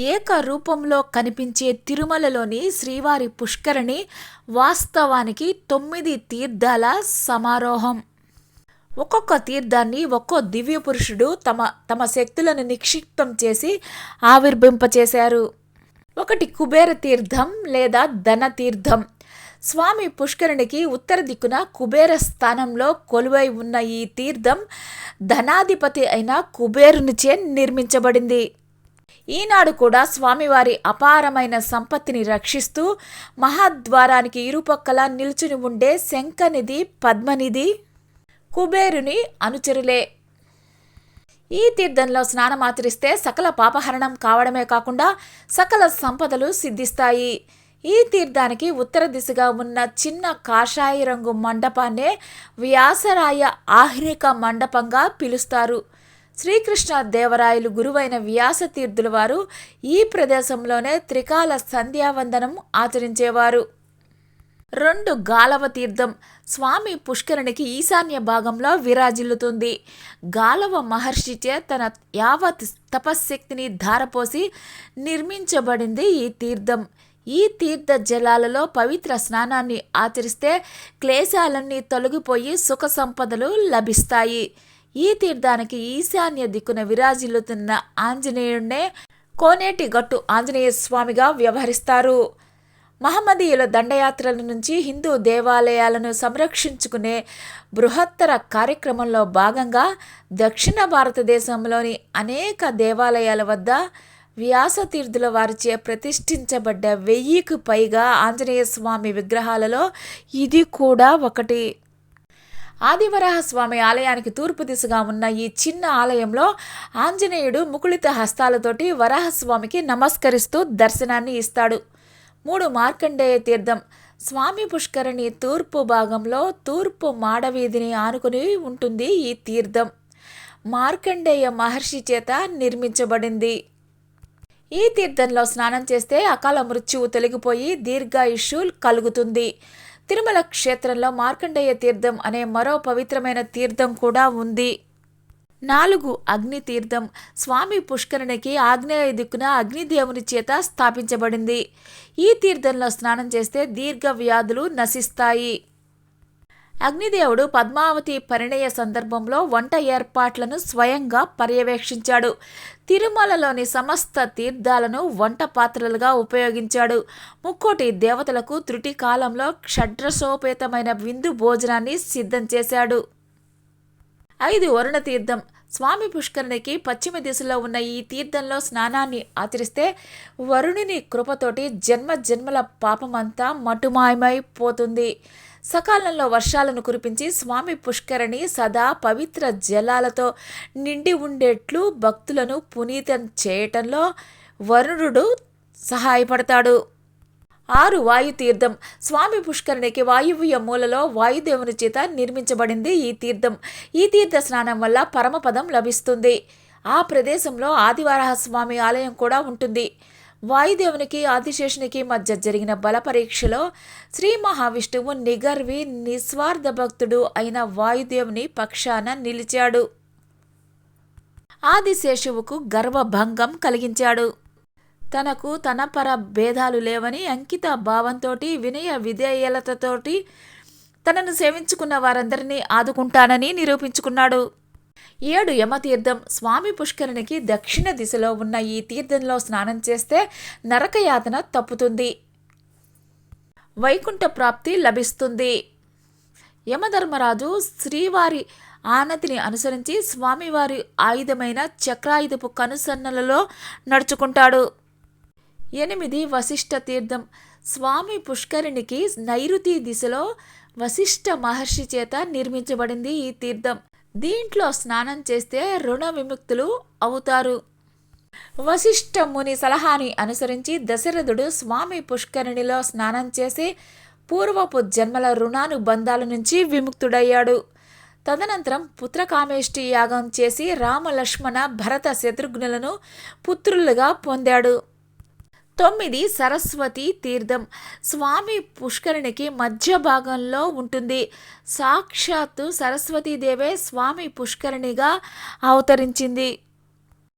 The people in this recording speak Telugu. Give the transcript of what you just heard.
ఏక రూపంలో కనిపించే తిరుమలలోని శ్రీవారి పుష్కరిణి వాస్తవానికి తొమ్మిది తీర్థాల సమారోహం. ఒక్కొక్క తీర్థాన్ని ఒక్కో దివ్య పురుషుడు తమ తమ శక్తులను నిక్షిప్తం చేసి ఆవిర్భింపచేశారు ఒకటి కుబేర తీర్థం లేదా ధన తీర్థం. స్వామి పుష్కరునికి ఉత్తర దిక్కున కుబేర స్థానంలో కొలువై ఉన్న ఈ తీర్థం ధనాధిపతి అయిన కుబేరునిచే నిర్మించబడింది. ఈనాడు కూడా స్వామివారి అపారమైన సంపత్తిని రక్షిస్తూ మహాద్వారానికి ఇరుపక్కల నిల్చుని ఉండే శంఖనిధి పద్మనిధి కుబేరుని అనుచరులే. ఈ తీర్థంలో స్నానమాచరిస్తే సకల పాపహరణం కావడమే కాకుండా సకల సంపదలు సిద్ధిస్తాయి. ఈ తీర్థానికి ఉత్తర దిశగా ఉన్న చిన్న కాషాయి రంగు మండపాన్నే వ్యాసరాయ ఆహ్నిక మండపంగా పిలుస్తారు. శ్రీకృష్ణ దేవరాయలు గురువైన వ్యాసతీర్థుల వారు ఈ ప్రదేశంలోనే త్రికాల సంధ్యావందనం ఆచరించేవారు. రెండు గాలవ తీర్థం స్వామి పుష్కరునికి ఈశాన్య భాగంలో విరాజిల్లుతుంది. గాలవ మహర్షిచే తన యావత్ తపశ్శక్తిని ధారపోసి నిర్మించబడింది ఈ తీర్థం. ఈ తీర్థ జలాలలో పవిత్ర స్నానాన్ని ఆచరిస్తే క్లేశాలన్నీ తొలగిపోయి సుఖ సంపదలు లభిస్తాయి. ఈ తీర్థానికి ఈశాన్య దిక్కున విరాజిల్లుతున్న ఆంజనేయుడినే కోనేటి గట్టు ఆంజనేయ స్వామిగా వ్యవహరిస్తారు. మహమ్మదీయుల దండయాత్రల నుంచి హిందూ దేవాలయాలను సంరక్షించుకునే బృహత్తర కార్యక్రమంలో భాగంగా దక్షిణ భారతదేశంలోని అనేక దేవాలయాల వద్ద వ్యాసతీర్థుల వారిచే ప్రతిష్ఠించబడ్డ వెయ్యికి పైగా ఆంజనేయ స్వామి విగ్రహాలలో ఇది కూడా ఒకటి. ఆదివరాహస్వామి ఆలయానికి తూర్పు దిశగా ఉన్న ఈ చిన్న ఆలయంలో ఆంజనేయుడు ముకుళిత హస్తాలతోటి వరాహస్వామికి నమస్కరిస్తూ దర్శనాన్ని ఇస్తాడు. మూడు మార్కండేయ తీర్థం. స్వామి పుష్కరిణి తూర్పు భాగంలో తూర్పు మాడవీధిని ఆనుకుని ఉంటుంది ఈ తీర్థం. మార్కండేయ మహర్షి చేత నిర్మించబడింది. ఈ తీర్థంలో స్నానం చేస్తే అకాల మృత్యువు తొలగిపోయి దీర్ఘాయుష్యు కలుగుతుంది. తిరుమల క్షేత్రంలో మార్కండేయ తీర్థం అనే మరో పవిత్రమైన తీర్థం కూడా ఉంది. నాలుగు అగ్ని తీర్థం స్వామి పుష్కరునికి ఆగ్నేయ దిక్కున అగ్నిదేవుని చేత స్థాపించబడింది. ఈ తీర్థంలో స్నానం చేస్తే దీర్ఘ వ్యాధులు నశిస్తాయి. అగ్నిదేవుడు పద్మావతి పరిణయ సందర్భంలో వంట ఏర్పాట్లను స్వయంగా పర్యవేక్షించాడు. తిరుమలలోని సమస్త తీర్థాలను వంట పాత్రలుగా ఉపయోగించాడు. ముక్కోటి దేవతలకు త్రుటి కాలంలో షడ్రసోపేతమైన విందు భోజనాన్ని సిద్ధం చేశాడు. ఐదు వరుణ తీర్థం స్వామి పుష్కరునికి పశ్చిమ దిశలో ఉన్న ఈ తీర్థంలో స్నానాన్ని ఆచరిస్తే వరుణుని కృపతోటి జన్మ జన్మల పాపమంతా మటుమాయమైపోతుంది సకాలంలో వర్షాలను కురిపించి స్వామి పుష్కరిణి సదా పవిత్ర జలాలతో నిండి ఉండేట్లు భక్తులను పునీతం చేయటంలో వరుణుడు సహాయపడతాడు. ఆరు వాయు తీర్థం స్వామి పుష్కరిణికి వాయువ్య మూలలో వాయుదేవుని చేత నిర్మించబడింది ఈ తీర్థం. ఈ తీర్థ స్నానం వల్ల పరమపదం లభిస్తుంది. ఆ ప్రదేశంలో ఆదివారహ స్వామి ఆలయం కూడా ఉంటుంది. వాయుదేవునికి ఆదిశేషునికి మధ్య జరిగిన బలపరీక్షలో శ్రీ మహావిష్ణువు నిగర్వి నిస్వార్థ భక్తుడు అయిన వాయుదేవుని పక్షాన నిలిచాడు. ఆదిశేషువుకు గర్వభంగం కలిగించాడు. తనకు తన పర భేదాలు లేవని అంకిత భావంతో వినయ విధేయలతతోటి తనను సేవించుకున్న వారందరినీ ఆదుకుంటానని నిరూపించుకున్నాడు. ఏడు యమతీర్థం స్వామి పుష్కరునికి దక్షిణ దిశలో ఉన్న ఈ తీర్థంలో స్నానం చేస్తే నరకయాతన తప్పుతుంది. వైకుంఠ ప్రాప్తి లభిస్తుంది. యమధర్మరాజు శ్రీవారి ఆనతిని అనుసరించి స్వామివారి ఆయుధమైన చక్రాయుధపు కనుసన్నలలో నడుచుకుంటాడు. ఎనిమిది వశిష్ఠ తీర్థం. స్వామి పుష్కరిణికి నైరుతి దిశలో వశిష్ఠ మహర్షి చేత నిర్మించబడింది ఈ తీర్థం. దీంట్లో స్నానం చేస్తే రుణ విముక్తులు అవుతారు. వశిష్ఠ ముని సలహాని అనుసరించి దశరథుడు స్వామి పుష్కరిణిలో స్నానం చేసి పూర్వపు జన్మల రుణానుబంధాల నుంచి విముక్తుడయ్యాడు. తదనంతరం పుత్రకామేష్టి యాగం చేసి రామలక్ష్మణ భరత శత్రుఘ్నులను పుత్రులుగా పొందాడు. తొమ్మిది సరస్వతి తీర్థం. స్వామి పుష్కరిణికి మధ్య భాగంలో ఉంటుంది. సాక్షాత్తు సరస్వతీదేవే స్వామి పుష్కరిణిగా అవతరించింది.